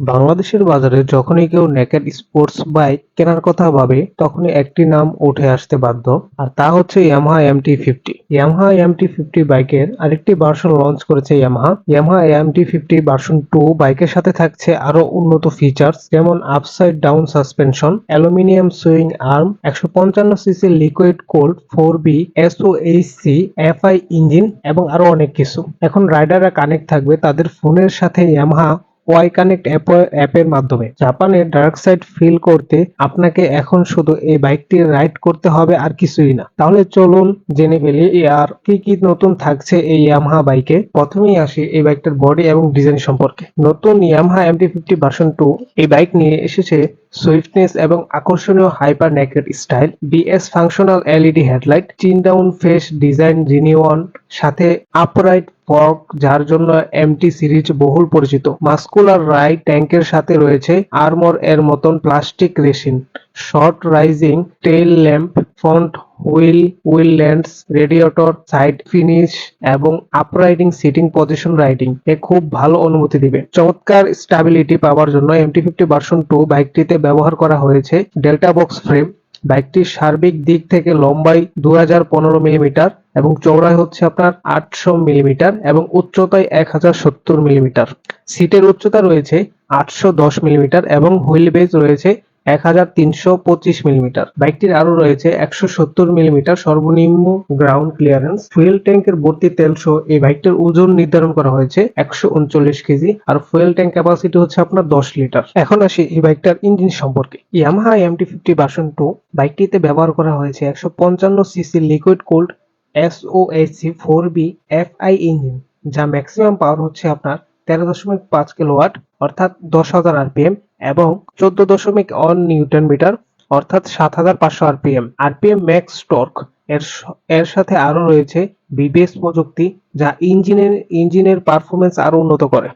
বাংলাদেশের বাজারে যখনই কেউ নেকেড স্পোর্টস বাইক কেনার কথা ভাবে, তখনই একটি নাম উঠে আসতে বাধ্য, আর তা হচ্ছে Yamaha MT fifty Yamaha MT fifty বাইকের আরেকটি ভার্সন লঞ্চ করেছে Yamaha Yamaha MT fifty version two বাইকের সাথে থাকছে আরও উন্নত ফিচার্স যেমন upside down suspension aluminium swing arm একশো পঞ্চান্ন CC liquid cooled four V SOHC FI engine এবং আরও অনেক কিছু। এখন রাইডাররা কানেক্ট থাকবে তাদের ফোনের সাথে ইয়ামাহা ওয়াই কানেক্ট অ্যাপের মাধ্যমে। জাপানের ডার্ক সাইড ফিল করতে আপনাকে এখন শুধু এই বাইকটি রাইড করতে হবে আর কিছুই না। তাহলে চলুন জেনে ফেলি আর কি কি নতুন থাকছে এই ইয়ামহা বাইকে? প্রথমেই আসি এই বাইকটার বডি এবং ডিজাইন সম্পর্কে। নতুন Yamaha MT fifty version two এই বাইক নিয়ে এসেছে সুইফটনেস এবং আকর্ষণীয় hyper naked style BS functional LED headlight chin down face design রিনিউন সাথে আপরাইট ফর্ক যার জন্য এমটি সিরিজ বহুল পরিচিত। মাস্কুলার রাইট ট্যাঙ্কের সাথে রয়েছে আর্মর এর মতন plastic resin short rising, tail lamp, front wheel wheel lands, radiator, side finish এবং আপরাইডিং সিটিং পজিশন রাইডিং এ খুব ভালো অনুমতি দিবে। চমৎকার স্টাবিলিটি পাওয়ার জন্য এমটি ফিফটি ভার্সন টু বাইকটিতে ব্যবহার করা হয়েছে। Delta box frame. বাইকটির সার্বিক দিক থেকে লম্বাই দু হাজার পনেরো মিলিমিটার এবং চৌড়াই হচ্ছে আপনার আটশো মিলিমিটার এবং উচ্চতায় এক হাজার সত্তর মিলিমিটার। সিটের উচ্চতা রয়েছে আটশো দশ মিলিমিটার এবং হুইল বেজ রয়েছে এক হাজার তিনশো পঁচিশ মিলিমিটার। বাইকটির আরও রয়েছে একশো সত্তর মিলিমিটার সর্বনিম্ন গ্রাউন্ড ক্লিয়ারেন্স ফুয়েল ট্যাঙ্কের ভর্তি তেল সহ এই বাইকটির ওজন নির্ধারণ করা হয়েছে একশো উনচল্লিশ কেজি আর ফুয়েল ট্যাঙ্ক ক্যাপাসিটি হচ্ছে আপনার দশ লিটার। এখন আসি এই বাইকটার ইঞ্জিন সম্পর্কে। Yamaha MT fifty version two বাইকটিতে ব্যবহার করা হয়েছে একশো পঞ্চান্ন CC liquid cooled SOHC four V FI engine যা ম্যাক্সিমাম পাওয়ার হচ্ছে আপনার তেরো দশমিক পাঁচ কিলোওয়াট অর্থাৎ দশ হাজার আরপিএম এবং চোদ্দ দশমিক অন নিউটন মিটার, অর্থাৎ সাত হাজার পাঁচশো আরপিএম। আরপিএম ম্যাক্স টর্ক এর এর সাথে আরও রয়েছে বিবিএস প্রযুক্তি, যা ইঞ্জিনের ইঞ্জিনের পারফরমেন্স আরও উন্নত করে।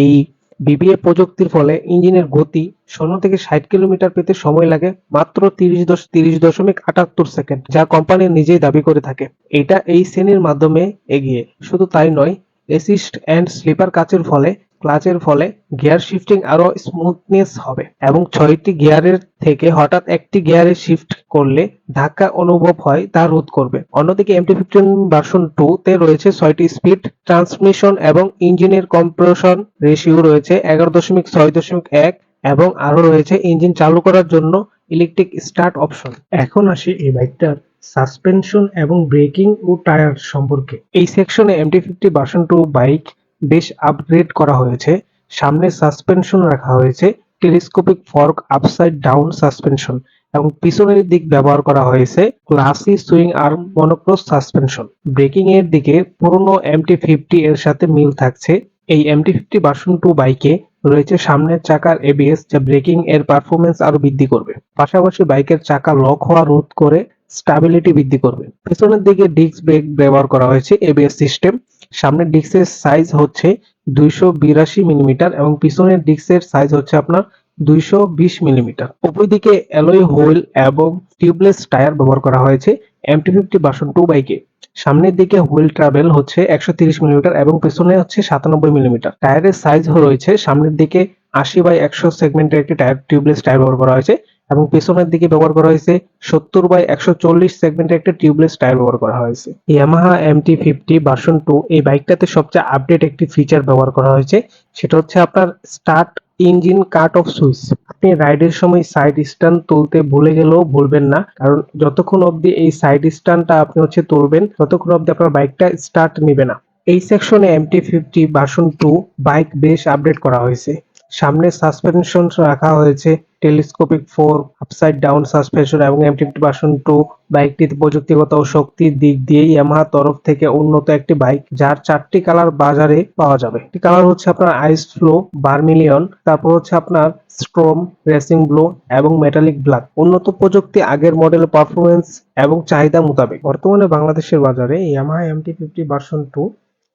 এই বিবিএ প্রযুক্তির ফলে ইঞ্জিনের গতি শূন্য থেকে ষাট কিলোমিটার পেতে সময় লাগে মাত্র তিরিশ দশ, তিরিশ দশমিক আটাত্তর সেকেন্ড, যা কোম্পানি নিজেই দাবি করে থাকে। এটা এই শ্রেণির মাধ্যমে এগিয়ে। শুধু তাই নয় অ্যাসিস্ট অ্যান্ড স্লিপার কাচের ফলে ক্লাচের ফলে গিয়ার শিফটিং আরও স্মুথনেস হবে এবং ছয়টি গিয়ারের থেকে হঠাৎ একটি গিয়ারে শিফট করলে ধাক্কা অনুভব হয় তা রোধ করবে। অন্যদিকে এমটি ফিফটিন ভার্সন টু তে রয়েছে ছয়টি স্পিড ট্রান্সমিশন এবং ইঞ্জিনের কম্প্রেশন রেশিও রয়েছে এগারো দশমিক ছয় দশমিক এক এবং আরও রয়েছে ইঞ্জিন চালু করার জন্য ইলেকট্রিক স্টার্ট অপশন এখন আসি এই বাইকটার সাসপেনশন এবং ব্রেকিং ও টায়ার সম্পর্কে। এই সেকশনে MT fifty version two bike বেশ আপগ্রেড করা হয়েছে। সামনে সাসপেনশন রাখা হয়েছে। Telescopic fork upside down suspension এবং পিছনের দিক ব্যবহার করা হয়েছে classy swing arm monocross suspension braking এর দিকে পুরনো এমটি ফিফটি এর সাথে মিল থাকছে। এই এমটি ফিফটি ভার্সন টু বাইকে রয়েছে সামনের চাকার এবিএস যা ব্রেকিং এর পারফরমেন্স আরও বৃদ্ধি করবে। পাশাপাশি বাইকের চাকা লক হওয়া রোধ করে স্টাবিলিটি বৃদ্ধি করবে। পেছনের দিকে ডিস্ক ব্রেক ব্যবহার করা হয়েছে এবিএস সিস্টেম সামনের ডিস্কের সাইজ হচ্ছে দুইশো বিরাশি মিলিমিটার এবং পিছনের ডিস্কের সাইজ হচ্ছে আপনার দুইশো বিশ মিলিমিটার উপর দিকে অ্যালয় হুইল এবং টিউবলেস টায়ার ব্যবহার করা হয়েছে এমটি ফিফটি বাসন টু বাইকে সামনের দিকে হুইল ট্রাভেল হচ্ছে একশো তিরিশ মিলিমিটার এবং পেছনে হচ্ছে সাতানব্বই মিলিমিটার টায়ারের সাইজ রয়েছে সামনের দিকে আশি বাই একশো সেগমেন্টের একটি টায়ার টিউবলেস টায়ার ব্যবহার করা হয়েছে। এবং পেছনের দিকে ব্যবহার করা হয়েছে সত্তর বাই একশো চল্লিশ সেগমেন্টের একটা টিউবলেস টায়ার ব্যবহার করা হয়েছে। Yamaha MT fifty version two এই বাইকটাতে সবচেয়ে আপডেট একটি ফিচার ব্যবহার করা হয়েছে, সেটা হচ্ছে আপনার start engine cut off switch আপনি রাইডের সময় সাইড স্ট্যান্ড তুলতে ভুলে গেলেও ভুলবেন না, কারণ যতক্ষণ অবধি এই সাইড স্ট্যান্ডটা আপনি হচ্ছে তুলবেন, ততক্ষণ অবধি আপনার বাইকটা স্টার্ট নেবে না। এই সেকশনে MT fifty version two bike বেশ আপডেট করা হয়েছে। সামনে সাসপেনশন রাখা হয়েছে telescopic fork upside down suspension এবং এমটি ফিফটি ভার্সন টু বাইকটিতে প্রযুক্তিগত ও শক্তির দিক দিয়ে ইয়ামাহা তরফ থেকে উন্নত একটি বাইক, যার চারটি কালার বাজারে পাওয়া যাবে। একটি কালার হচ্ছে আপনার আইস ফ্লো বার্মিলিয়ন তারপর হচ্ছে আপনার স্ট্রোম রেসিং ব্লো এবং মেটালিক ব্ল্যাক উন্নত প্রযুক্তি, আগের মডেল পারফরমেন্স এবং চাহিদা মোতাবেক। বর্তমানে বাংলাদেশের বাজারে Yamaha MT fifty version two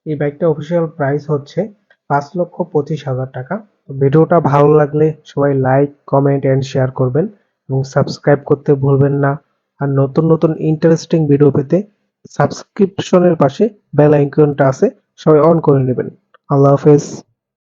এই বাইকটা অফিসিয়াল প্রাইস হচ্ছে পাঁচ লক্ষ পঁচিশ হাজার টাকা। ভিডিওটা ভালো লাগলে সবাই লাইক কমেন্ট এন্ড শেয়ার করবেন এবং সাবস্ক্রাইব করতে ভুলবেন না। আর নতুন নতুন ইন্টারেস্টিং ভিডিও পেতে সাবস্ক্রিপশনের পাশে বেল আইকনটা আছে, সবাই অন করে নেবেন। আল্লাহ হাফেজ।